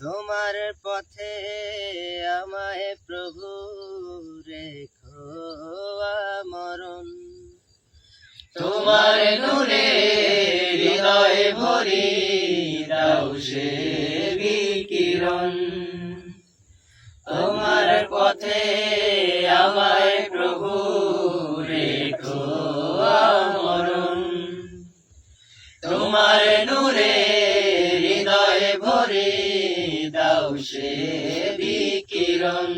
তোমার পথে আমায় প্রভু রেখো মরণ তোমার নূরে পথে আমায় প্রভু রেখো আমরণ। তোমার নূরে হৃদয় ভরি দাও সে বিকিরণ।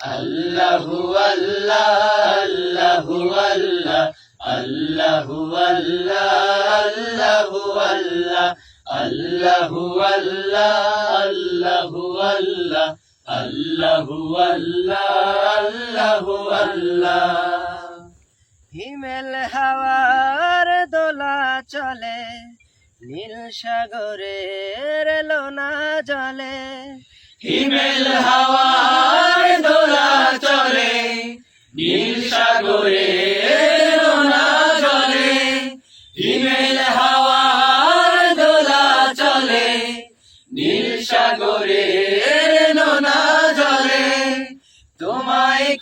আল্লাহু আল্লাহ আল্লাহু আল্লাহ আল্লাহু আল্লাহ আল্লাহু আল্লাহ আল্লাহু আল্লাহ আল্লাহু আল্লাহ। আল্লাহু আল্লাহ আল্লাহু আল্লাহ। হিমেল হাওয়ার দোলা চলে নীল সাগরের লোনা জলে। হিমেল হাওয়ার দোলা চলে নীল সাগরে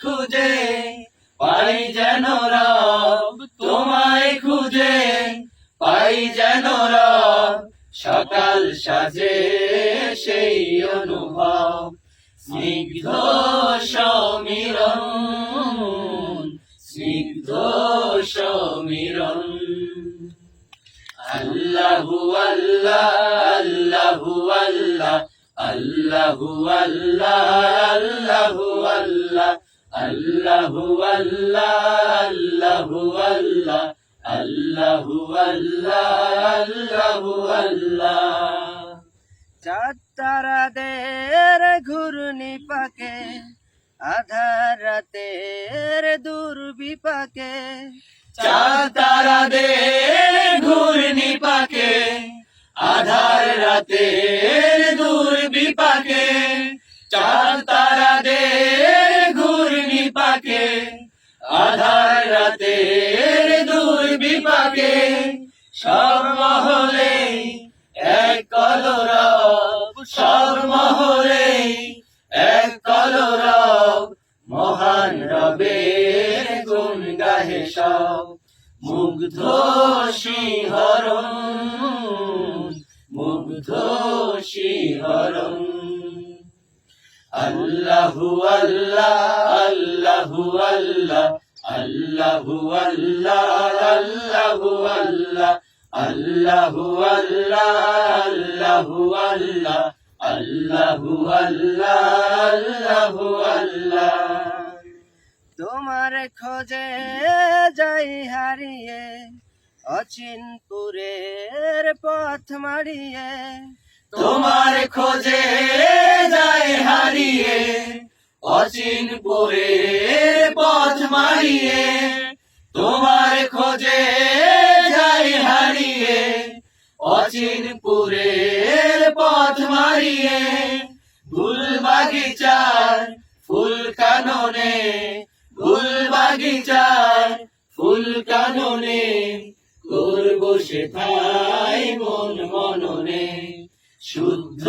খুঁজে, পাই যেন তোমায় খুঁজে, পাই যেন সকাল সাজে সেই অনুভব, স্নিগ্ধ সমীরণ স্নিগ্ধ সমীরণ আল্লাহু আল্লাহ আল্লাহু আল্লাহ আল্লাহু আল্লাহ আল্লাহু আল্লাহ আল্লাহু আল্লাহ আল্লাহু আল্লাহ আল্লাহু আল্লাহ আল্লাহু আল্লাহ। চাঁদ তারাদের ঘূর্ণি পাকে, আধার রাতের দুর্বিপাকে। চাঁদ তারাদের ঘূর্ণি পাকে, আধার রাতের আধার রাতের দূর বিপাকে সব মহলে এক কলরব, সব মহলে এক কলরব, মহান রবের গুণ গাহে সব। মুগ্ধ শিহরণ মুগ্ধ শিহরণ আল্লাহু আল্লাহ আল্লাহু আল্লাহ তোমার খোঁজে যাই হারিয়ে অচিনপুরের পথ মারিয়ে তোমার খোঁজে যায় হারিয়ে অচিনপুরে পথ মারিয়ে তোমার খোঁজে যায় হারিয়ে অচিনপুরের পথ মারিয়ে ফুল বাগিচার ফুল কাননে ফুল বাগিচার ফুল কাননে, করব সেথায় মন মননে, শুদ্ধ